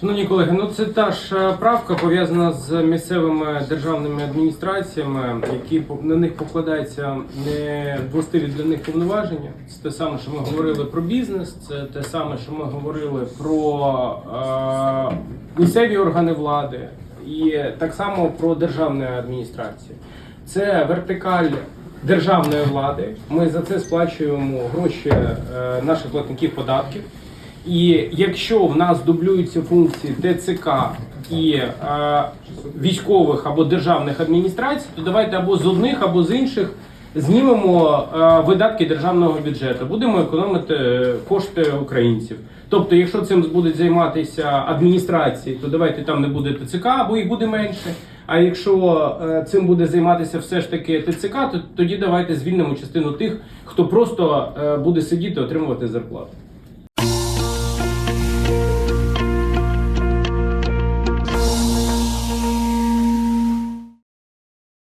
Шановні колеги, ну це та ж е, правка пов'язана з місцевими державними адміністраціями, які на них покладаються не властиві для них повноваження. Це те саме, що ми говорили про бізнес, це те саме, що ми говорили про е, місцеві органи влади, і так само про державні адміністрації. Це вертикаль державної влади. Ми за це сплачуємо гроші е, наших платників податків. І якщо в нас дублюються функції ТЦК і е, військових або державних адміністрацій, то давайте або з одних, або з інших знімемо е, видатки державного бюджету. Будемо економити е, кошти українців. Тобто, якщо цим будуть займатися адміністрації, то давайте там не буде ТЦК, або їх буде менше. А якщо е, цим буде займатися все ж таки ТЦК, то тоді давайте звільнимо частину тих, хто просто е, буде сидіти отримувати зарплату.